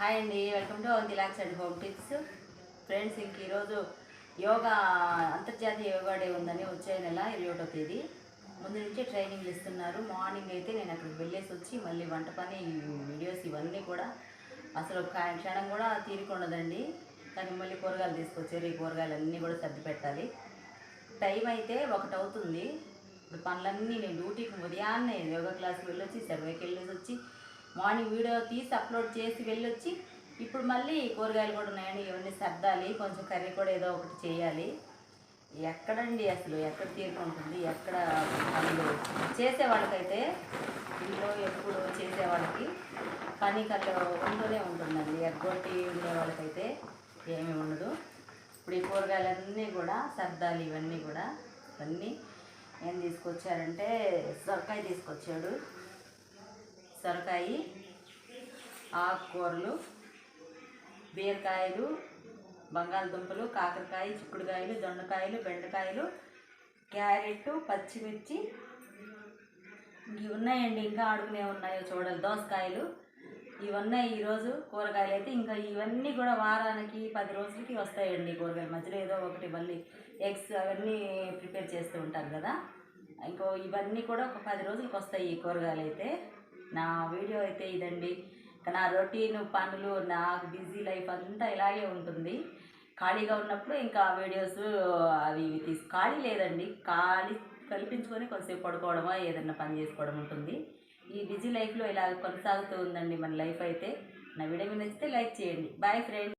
Hi అండి welcome to దిలాక్స్ and home tips. Friends ఇంక ఈరోజు యోగా అంతర్జాతీయ యోగా డే ఉందని వచ్చే నెల ఇరవై ఒకటో తేదీ. ముందు నుంచి ట్రైనింగ్లు ఇస్తున్నారు. మార్నింగ్ అయితే నేను అక్కడికి వెళ్ళేసి వచ్చి మళ్ళీ వంట పని ఈ వీడియోస్ ఇవన్నీ కూడా అసలు ఒక క్షణం కూడా తీరికొండదండి కానీ మళ్ళీ కూరగాయలు తీసుకొచ్చారు ఈ కూరగాయలు అన్నీ కూడా సర్ది పెట్టాలి. టైం అయితే ఒకటి అవుతుంది. ఇప్పుడు పనులన్నీ నేను డ్యూటీకి ఉదయాన్నే యోగా క్లాస్కి వెళ్ళొచ్చి సర్వేకి వెళ్ళేసి వచ్చి మార్నింగ్ వీడియో తీసి అప్లోడ్ చేసి వెళ్ళొచ్చి ఇప్పుడు మళ్ళీ కూరగాయలు కూడా ఉన్నాయండి. ఇవన్నీ సర్దాలి కొంచెం కర్రీ కూడా ఏదో ఒకటి చేయాలి. ఎక్కడండి అసలు? ఎక్కడ తీరుకుంటుంది ఎక్కడ పనులు? చేసేవాళ్ళకైతే ఇంట్లో ఎప్పుడు చేసేవాళ్ళకి పని కళ్ళు ఉంటూనే ఉంటుందండి. ఎగ్గొట్టి ఉండే వాళ్ళకైతే ఏమీ ఉండదు. ఇప్పుడు ఈ కూరగాయలన్నీ కూడా సర్దాలి ఇవన్నీ కూడా. ఇవన్నీ ఏం తీసుకొచ్చారంటే సొరకాయ తీసుకొచ్చాడు. సొరకాయ ఆకుకూరలు బీరకాయలు బంగాళదుంపలు కాకరకాయ చిక్కుడుకాయలు దొండకాయలు బెండకాయలు క్యారెట్ పచ్చిమిర్చి. ఇవి ఉన్నాయండి ఇంకా అడుగునే ఉన్నాయో చూడాలి. దోసకాయలు. ఇవన్నీ ఈరోజు కూరగాయలు అయితే ఇంకా ఇవన్నీ కూడా వారానికి పది రోజులకి వస్తాయండి కూరగాయలు. మధ్యలో ఏదో ఒకటి మళ్ళీ ఎగ్స్ అవన్నీ ప్రిపేర్ చేస్తూ ఉంటారు కదా. ఇంకో ఇవన్నీ కూడా ఒక పది రోజులకు వస్తాయి ఈ కూరగాయలు అయితే. నా వీడియో అయితే ఇదండి. నా రొటీన్ పనులు నాకు బిజీ లైఫ్ అంతా ఇలాగే ఉంటుంది. ఖాళీగా ఉన్నప్పుడు ఇంకా వీడియోస్ అవి ఇవి తీసి ఖాళీ లేదండి. ఖాళీ కల్పించుకొని కొంతసేపు పడుకోవడమా ఏదైనా పని చేసుకోవడం ఉంటుంది. ఈ బిజీ లైఫ్లో ఇలా కొనసాగుతూ ఉందండి మన లైఫ్ అయితే. నా వీడియో నచ్చితే లైక్ చేయండి. Bye friends